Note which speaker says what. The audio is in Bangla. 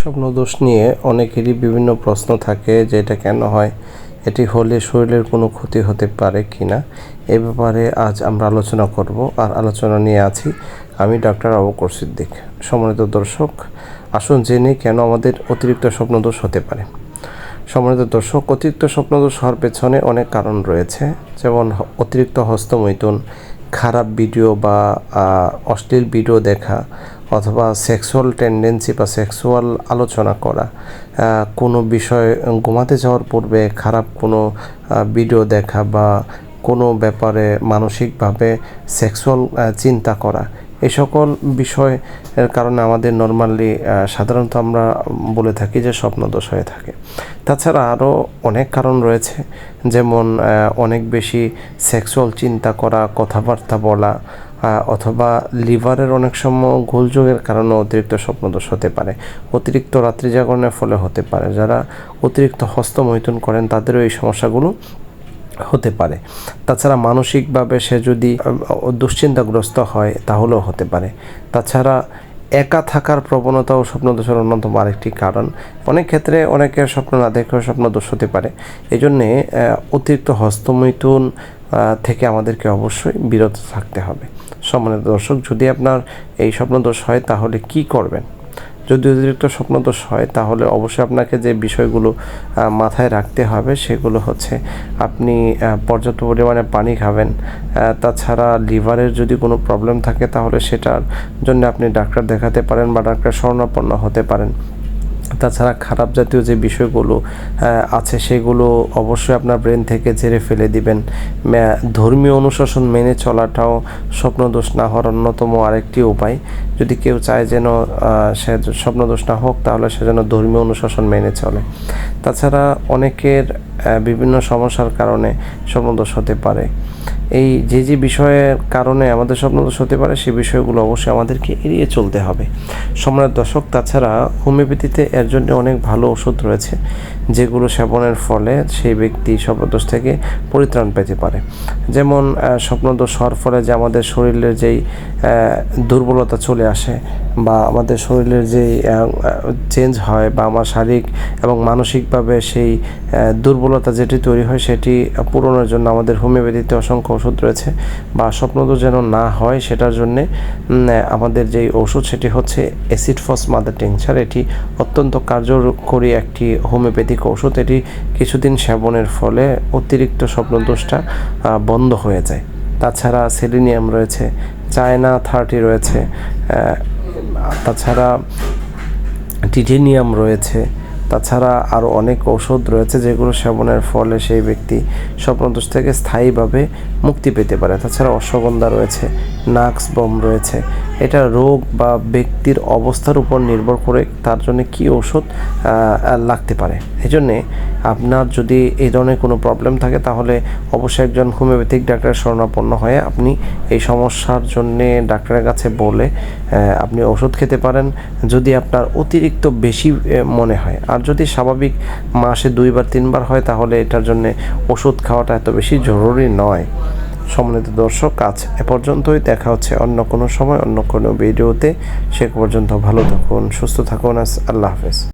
Speaker 1: স্বপ্নদোষ নিয়ে অনেকেরই বিভিন্ন প্রশ্ন থাকে যে এটা কেন হয়, এটি হলে শরীরের কোনো ক্ষতি হতে পারে কি না। এ ব্যাপারে আজ আমরা আলোচনা করব। আর আলোচনা নিয়ে আছি আমি ডক্টর অবকর সিদ্দিক। সম্মানিত দর্শক, আসুন জেনে কেন আমাদের অতিরিক্ত স্বপ্নদোষ হতে পারে। সম্মানিত দর্শক, অতিরিক্ত স্বপ্নদোষ হওয়ার পেছনে অনেক কারণ রয়েছে। যেমন অতিরিক্ত হস্তমৈথুন, খারাপ ভিডিও বা অশ্লীল ভিডিও দেখা অথবা সেক্সুয়াল টেন্ডেন্সি বা সেক্সুয়াল আলোচনা করা কোনো বিষয় ঘুমাতে যাওয়ার পূর্বে খারাপ কোনো ভিডিও দেখা বা কোনো ব্যাপারে মানসিকভাবে সেক্সুয়াল চিন্তা করা এই সকল বিষয়ের কারণে আমাদের নর্মালি সাধারণত আমরা বলে থাকি যে স্বপ্নদোষ হয়ে থাকে। তাছাড়া আরও অনেক কারণ রয়েছে, যেমন অনেক বেশি সেক্সুয়াল চিন্তা করা, কথাবার্তা বলা অথবা লিভারের অনেক সময় গোলযোগের কারণে অতিরিক্ত স্বপ্নদোষ হতে পারে। অতিরিক্ত রাত্রি জাগরণের ফলে হতে পারে। যারা অতিরিক্ত হস্তমৈথুন করেন, তাদেরও এই সমস্যাগুলো হতে পারে। তাছাড়া মানসিকভাবে সে যদি দুশ্চিন্তাগ্রস্ত হয়, তাহলেও হতে পারে। তাছাড়া একা থাকার প্রবণতা প্রবণতাও স্বপ্নদোষের অন্যতম আরেকটি কারণ। অনেক ক্ষেত্রে অনেকের স্বপ্ন না দেখেও স্বপ্নদোষ হতে পারে। এই জন্যে অতিরিক্ত হস্তমৈথুন থেকে আমাদেরকে অবশ্যই বিরত থাকতে হবে। সম্মানিত দর্শক, যদি আপনার এই স্বপ্নদোষ হয়, তাহলে কি করবেন? যদি অতিরিক্ত স্বপ্নদোষ হয়, তাহলে অবশ্যই আপনাকে যে বিষয়গুলো মাথায় রাখতে হবে, সেগুলো হচ্ছে আপনি পর্যাপ্ত পরিমাণে পানি খাবেন। তাছাড়া লিভারের যদি কোনো প্রবলেম থাকে, তাহলে সেটার জন্য আপনি ডাক্তার দেখাতে পারেন বা ডাক্তার শরণাপন্ন হতে পারেন। তাছাড়া খারাপ জাতীয় যে বিষয়গুলো আছে সেগুলো অবশ্যই আপনার ব্রেন থেকে ঝেড়ে ফেলে দিবেন। ধর্মীয় অনুশাসন মেনে চলাটাও স্বপ্নদোষ না হওয়ার অন্যতম আরেকটি উপায়। যদি কেউ চায় যেন সে স্বপ্নদোষ না হোক, তাহলে সে যেন ধর্মীয় অনুশাসন মেনে চলে। তাছাড়া অনেকের বিভিন্ন সমস্যার কারণে স্বপ্নদোষ হতে পারে। এই যে যে বিষয়ের কারণে আমাদের স্বপ্নদোষ হতে পারে সেই বিষয়গুলো অবশ্যই আমাদেরকে এড়িয়ে চলতে হবে। সম্রাট দর্শক, তাছাড়া হোমিওপ্যাথিতে এর জন্য অনেক ভালো ওষুধ রয়েছে, যেগুলো সেবনের ফলে সেই ব্যক্তি স্বপ্নদোষ থেকে পরিত্রাণ পেতে পারে। যেমন স্বপ্নদোষ হওয়ার ফলে যে আমাদের শরীরের যেই দুর্বলতা চলে আসে বা আমাদের শরীরের যেই চেঞ্জ হয় বা আমার শারীরিক এবং মানসিকভাবে সেই দুর্বলতা যেটি তৈরি হয়, সেটি পূরণের জন্য আমাদের হোমিওপ্যাথিতে অসংখ্য ওষুধ রয়েছে বা স্বপ্নদোষ যেন না হয় সেটার জন্যে আমাদের যেই ওষুধ সেটি হচ্ছে অ্যাসিড ফস মাদার টিংচার এটি অত্যন্ত কার্যকরী একটি হোমিওপ্যাথিক ওষুধ। এটি কিছুদিন সেবনের ফলে অতিরিক্ত স্বপ্নদোষটা বন্ধ হয়ে যায়। তাছাড়া সেলিনিয়াম রয়েছে, চায়না থার্টি রয়েছে তাছাড়া টিটেনিয়াম রয়েছে তাছাড়া আরও অনেক ঔষধ রয়েছে যেগুলো সেবনের ফলে সেই ব্যক্তি স্বপ্নদোষ থেকে স্থায়ীভাবে মুক্তি পেতে পারে। তাছাড়া অশ্বগন্ধা রয়েছে, নাক্স বম রয়েছে এটা রোগ বা ব্যক্তির অবস্থার উপর নির্ভর করে তার জন্য কী ওষুধ লাগতে পারে। এই জন্যে আপনার যদি এই ধরনের কোনো প্রবলেম থাকে, তাহলে অবশ্যই একজন হোমিওপ্যাথিক ডাক্তারের শরণাপন্ন হয়ে আপনি এই সমস্যার জন্যে ডাক্তারের কাছে বলে আপনি ওষুধ খেতে পারেন। যদি আপনার অতিরিক্ত বেশি মনে হয়, আর যদি স্বাভাবিক মাসে দুইবার, তিনবার হয়, তাহলে এটার জন্য ওষুধ খাওয়াটা এত বেশি জরুরি নয়। সম্মানিত দর্শক, আজ এ পর্যন্তই। দেখা হচ্ছে অন্য কোনো সময়, অন্য কোনো ভিডিওতে। সে পর্যন্ত ভালো থাকুন, সুস্থ থাকুন। আল্লাহ হাফেজ।